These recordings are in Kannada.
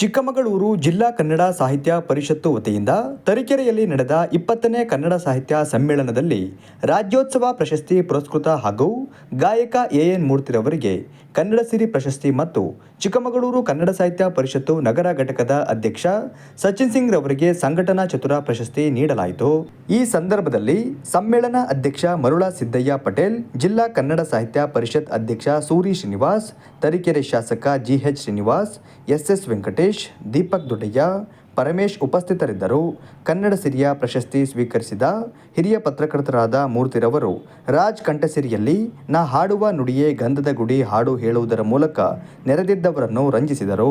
ಚಿಕ್ಕಮಗಳೂರು ಜಿಲ್ಲಾ ಕನ್ನಡ ಸಾಹಿತ್ಯ ಪರಿಷತ್ತು ವತಿಯಿಂದ ತರೀಕೆರೆಯಲ್ಲಿ ನಡೆದ ಇಪ್ಪತ್ತನೇ ಕನ್ನಡ ಸಾಹಿತ್ಯ ಸಮ್ಮೇಳನದಲ್ಲಿ ರಾಜ್ಯೋತ್ಸವ ಪ್ರಶಸ್ತಿ ಪುರಸ್ಕೃತ ಹಾಗೂ ಗಾಯಕ ಎ ಎನ್ ಮೂರ್ತಿರವರಿಗೆ ಕನ್ನಡ ಸಿರಿ ಪ್ರಶಸ್ತಿ ಮತ್ತು ಚಿಕ್ಕಮಗಳೂರು ಕನ್ನಡ ಸಾಹಿತ್ಯ ಪರಿಷತ್ತು ನಗರ ಘಟಕದ ಅಧ್ಯಕ್ಷ ಸಚಿನ್ ಸಿಂಗ್ ರವರಿಗೆ ಸಂಘಟನಾ ಚತುರ ಪ್ರಶಸ್ತಿ ನೀಡಲಾಯಿತು. ಈ ಸಂದರ್ಭದಲ್ಲಿ ಸಮ್ಮೇಳನ ಅಧ್ಯಕ್ಷ ಮರುಳಾ ಸಿದ್ದಯ್ಯ ಪಟೇಲ್, ಜಿಲ್ಲಾ ಕನ್ನಡ ಸಾಹಿತ್ಯ ಪರಿಷತ್ ಅಧ್ಯಕ್ಷ ಸೂರಿ ಶ್ರೀನಿವಾಸ್, ತರೀಕೆರೆ ಶಾಸಕ ಜಿಎಚ್ ಶ್ರೀನಿವಾಸ್, ಎಸ್ಎಸ್ ವೆಂಕಟೇಶ್, ದೀಪಕ್ ದೊಡ್ಡಯ್ಯ ಪರಮೇಶ್ ಉಪಸ್ಥಿತರಿದ್ದರು. ಕನ್ನಡ ಸಿರಿಯ ಪ್ರಶಸ್ತಿ ಸ್ವೀಕರಿಸಿದ ಹಿರಿಯ ಪತ್ರಕರ್ತರಾದ ಮೂರ್ತಿರವರು, ರಾಜ್ ಕಂಠಸಿರಿಯಲ್ಲಿ ನಾ ಹಾಡುವ ನುಡಿಯೇ ಗಂಧದ ಗುಡಿ ಹಾಡು ಹೇಳುವುದರ ಮೂಲಕ ನೆರೆದಿದ್ದವರನ್ನು ರಂಜಿಸಿದರು.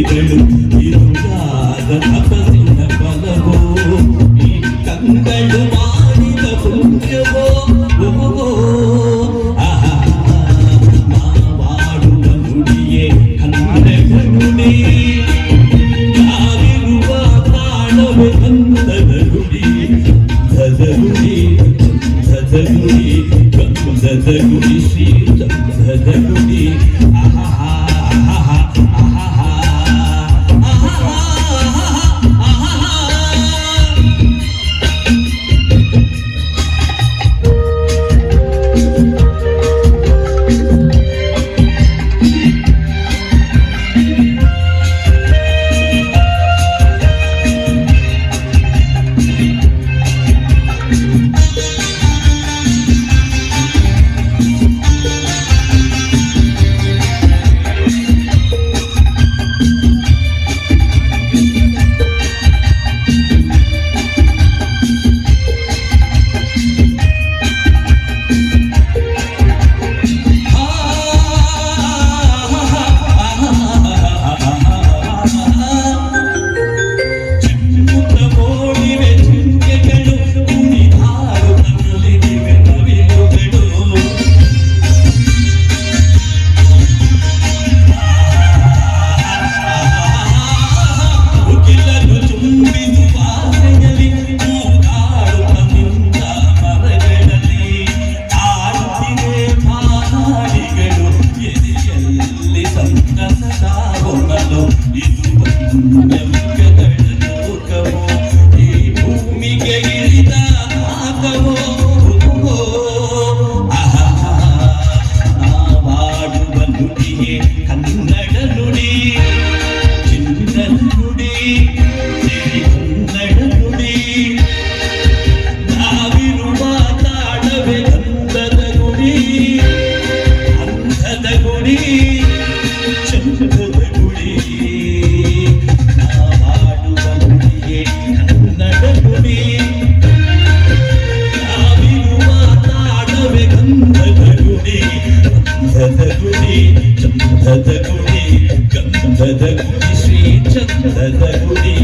ఈతడు ఇరుగాద తపసిన బలవో ఈ కంకడు మాడిన పుణ్యవో ఓహో. మావాడు నముడియే కన్నగనుడి. కావిరువ ప్రాణవే అందగనుడి ధదగుడి ధదగుడి గంధదగుడి శ్రీ అందము కృపకో నా వాడు బలుడియే కన్నడనుడి చిన్ననుడి కన్నడనుడి నావిరువ తాడవే అందద గుడి అందద గుడి 人在谷底